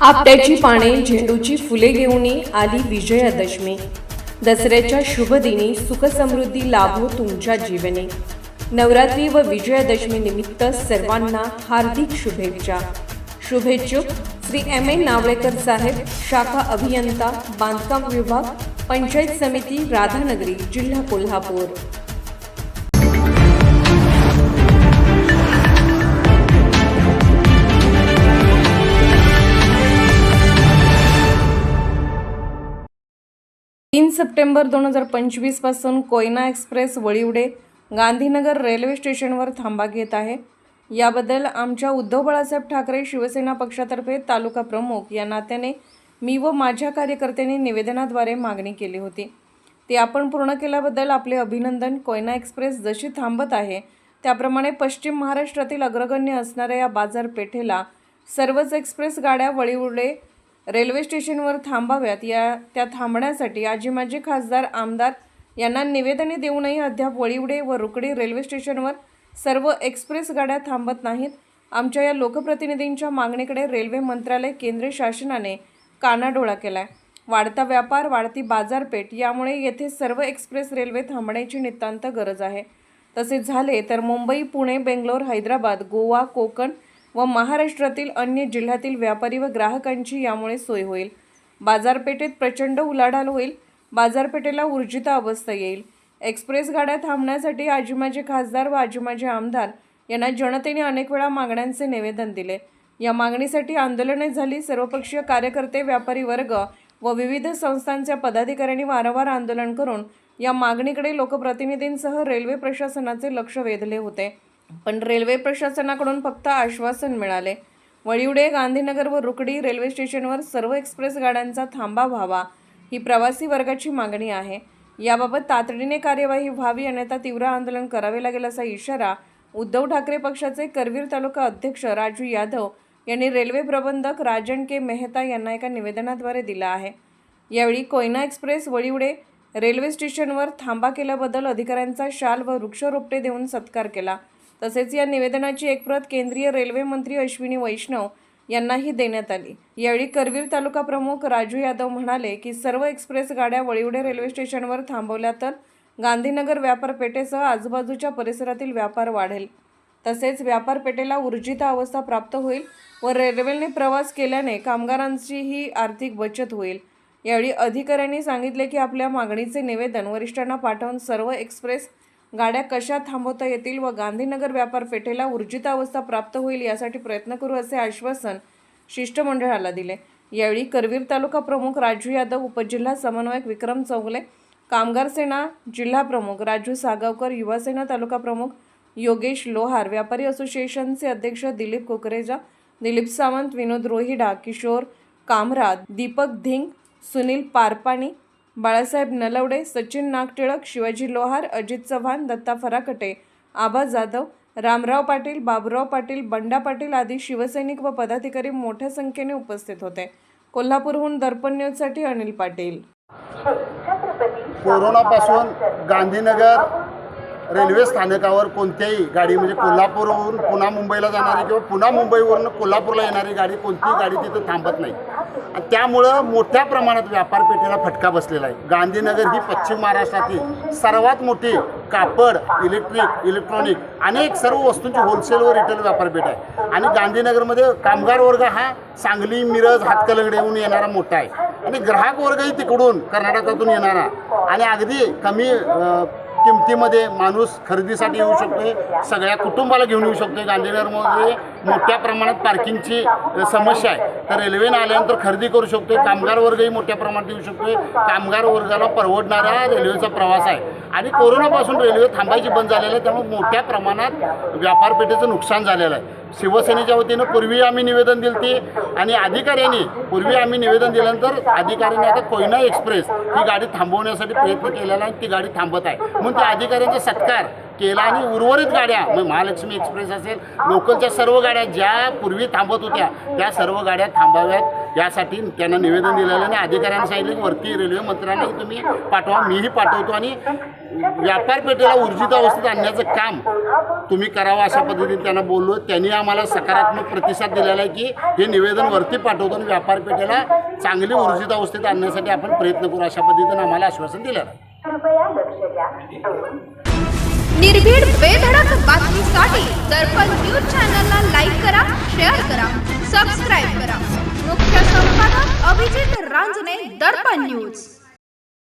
आपट्याची पाने झेंडूची फुले घेऊन आली विजयादशमी. दसऱ्याच्या शुभदिनी सुखसमृद्धी लाभो तुमच्या जीवनी. नवरात्री व विजयादशमी निमित्त सर्वांना हार्दिक शुभेच्छा. शुभेच्छुक श्री एम ए नावळेकर साहेब शाखा अभियंता बांधकाम विभाग पंचायत समिती राधानगरी जिल्हा कोल्हापूर. सप्टेंबर दोन हजार पंचवीसपासून कोयना एक्सप्रेस वळीवडे गांधीनगर रेल्वे स्टेशनवर थांबा घेत आहे. याबद्दल आमच्या उद्धव बाळासाहेब ठाकरे शिवसेना पक्षातर्फे तालुका प्रमुख या नात्याने मी व माझ्या कार्यकर्त्यांनी निवेदनाद्वारे मागणी केली होती. ते आपण पूर्ण केल्याबद्दल आपले अभिनंदन. कोयना एक्सप्रेस जशी थांबत आहे त्याप्रमाणे पश्चिम महाराष्ट्रातील अग्रगण्य असणाऱ्या या बाजारपेठेला सर्वच एक्सप्रेस गाड्या वळीवडे रेल्वे स्टेशनवर थांबाव्यात. या त्या थांबण्यासाठी आजी माजी खासदार आमदार यांना निवेदने देऊनही अद्याप वळिवडे व रुकडी रेल्वे स्टेशनवर सर्व एक्सप्रेस गाड्या थांबत नाहीत. आमच्या या लोकप्रतिनिधींच्या मागणीकडे रेल्वे मंत्रालय केंद्रीय शासनाने कानाडोळा केला आहे वाढता व्यापार वाढती बाजारपेठ यामुळे येथे सर्व एक्सप्रेस रेल्वे थांबण्याची नितांत गरज आहे. तसे झाले तर मुंबई पुणे बेंगलोर हैदराबाद गोवा कोकण व महाराष्ट्रातील अन्य जिल्ह्यातील व्यापारी व ग्राहकांची यामुळे सोय होईल. बाजारपेठेत प्रचंड उलाढाल होईल. बाजारपेठेला ऊर्जिता अवस्था येईल. एक्सप्रेस गाड्या थांबण्यासाठी आजीमाजी खासदार व आजीमाजी आमदार यांना जनतेने अनेक वेळा मागण्यांचे निवेदन दिले. या मागणीसाठी आंदोलने झाली. सर्वपक्षीय कार्यकर्ते व्यापारी वर्ग व विविध संस्थांच्या पदाधिकाऱ्यांनी वारंवार आंदोलन करून या मागणीकडे लोकप्रतिनिधींसह रेल्वे प्रशासनाचे लक्ष वेधले होते. पण रेल्वे प्रशासनाकडून फक्त आश्वासन मिळाले. वळिवडे गांधीनगर व रुकडी रेल्वे स्टेशनवर सर्व एक्सप्रेस गाड्यांचा थांबा व्हावा ही प्रवासी वर्गाची मागणी आहे. याबाबत तातडीने कार्यवाही व्हावी अन्यथा तीव्र आंदोलन करावे लागेल असा इशारा उद्धव ठाकरे पक्षाचे करवीर तालुका अध्यक्ष राजू यादव यांनी रेल्वे प्रबंधक राजन के मेहता यांना एका निवेदनाद्वारे दिला आहे. यावेळी कोयना एक्सप्रेस वळिवडे रेल्वे स्टेशनवर थांबा केल्याबद्दल अधिकाऱ्यांचा शाल व वृक्षरोपटे देऊन सत्कार केला. तसेच या निवेदनाची एक प्रत केंद्रीय रेल्वे मंत्री अश्विनी वैष्णव यांनाही देण्यात आली. यावेळी करवीर तालुका प्रमुख राजू यादव म्हणाले की सर्व एक्सप्रेस गाड्या वळिवडे रेल्वे स्टेशनवर थांबवल्या तर गांधीनगर व्यापारपेठेसह आजूबाजूच्या परिसरातील व्यापार वाढेल. तसेच व्यापारपेठेला ऊर्जित अवस्था प्राप्त होईल व रेल्वेने प्रवास केल्याने कामगारांचीही आर्थिक बचत होईल. यावेळी अधिकाऱ्यांनी सांगितले की आपल्या मागणीचे निवेदन वरिष्ठांना पाठवून सर्व एक्सप्रेस गाड्या कशा थांबवता येतील व गांधीनगर व्यापारपेठेला ऊर्जित अवस्था प्राप्त होईल यासाठी प्रयत्न करू असे आश्वासन शिष्टमंडळाला दिले. यावेळी करवीर तालुका प्रमुख राजू यादव उपजिल्हा समन्वयक विक्रम चौगले कामगार सेना जिल्हा प्रमुख राजू सागावकर युवासेना तालुका प्रमुख योगेश लोहार व्यापारी असोसिएशनचे अध्यक्ष दिलीप कुकरेजा दिलीप सावंत विनोद रोहिडा किशोर कामरा दीपक धिंग सुनील पारपाणी बाळासाहेब नलवडे सचिन नागटिळक शिवाजी लोहार अजित चव्हाण दत्ता फराकटे आबा जाधव रामराव पाटील बाबुराव पाटील बंडा पाटील आदी शिवसैनिक व पदाधिकारी मोठ्या संख्येने उपस्थित होते. कोल्हापूरहून दर्पण न्यूजसाठी अनिल पाटील. कोरोनापासून गांधीनगर रेल्वे स्थानकावर कोणत्याही गाडी म्हणजे कोल्हापूरवरून पुन्हा मुंबईला जाणारी किंवा पुन्हा मुंबईवरून कोल्हापूरला येणारी गाडी कोणतीही गाडी तिथं थांबत नाही. आणि त्यामुळं मोठ्या प्रमाणात व्यापारपेठेला फटका बसलेला आहे. गांधीनगर ही पश्चिम महाराष्ट्रातील सर्वात मोठी कापड इलेक्ट्रिक इलेक्ट्रॉनिक अनेक सर्व वस्तूंची होलसेल व रिटेल व्यापारपेठ आहे. आणि गांधीनगरमध्ये कामगार वर्ग हा सांगली मिरज हातकलंगडेहून येणारा मोठा आहे. आणि ग्राहक वर्गही तिकडून कर्नाटकातून येणारा. आणि अगदी कमी किमतीमध्ये माणूस खरेदीसाठी येऊ शकतोय सगळ्या कुटुंबाला घेऊन येऊ शकतोय. गांधीनगरमध्ये मोठ्या प्रमाणात पार्किंगची समस्या आहे. तर रेल्वेनं आल्यानंतर खरेदी करू शकतोय. कामगार वर्गही मोठ्या प्रमाणात येऊ शकतोय. कामगार वर्गाला परवडणारा रेल्वेचा प्रवास आहे. आणि कोरोनापासून रेल्वे थांबायची बंद झालेली आहे त्यामुळे मोठ्या प्रमाणात व्यापारपेठेचं नुकसान झालेलं आहे. शिवसेनेच्या वतीनं पूर्वी आम्ही निवेदन दिलं ते आणि अधिकाऱ्यांनी पूर्वी आम्ही निवेदन दिल्यानंतर अधिकाऱ्यांनी आता कोयना एक्सप्रेस ही गाडी थांबवण्यासाठी प्रयत्न केलेला आहे ती गाडी थांबत आहे. म्हणून त्या अधिकाऱ्यांचा सत्कार केला आणि उर्वरित गाड्या मग महालक्ष्मी एक्सप्रेस असेल लोकलच्या सर्व गाड्या ज्या पूर्वी थांबत होत्या त्या सर्व गाड्या थांबाव्यात. यासाठी त्यांना निवेदन दिलेलं आणि अधिकाऱ्यांनी सांगितलं की वरती रेल्वे मंत्र्यांना तुम्ही पाठवा मीही पाठवतो आणि व्यापार पेठेला ऊर्जित अवस्थेत आणण्याचं काम तुम्ही करावं अशा पद्धतीने त्यांना बोललो. त्यांनी आम्हाला सकारात्मक प्रतिसाद दिलेला आहे की हे निवेदन वरती पाठवतो आणि व्यापार पेठेला चांगली ऊर्जित अवस्थेत आणण्यासाठी आपण प्रयत्न करू अशा पद्धतीने आम्हाला आश्वासन दिलं आहे. निर्भीड बेधडक बातमीसाठी રાંઝને દર્પણ ન્યૂઝ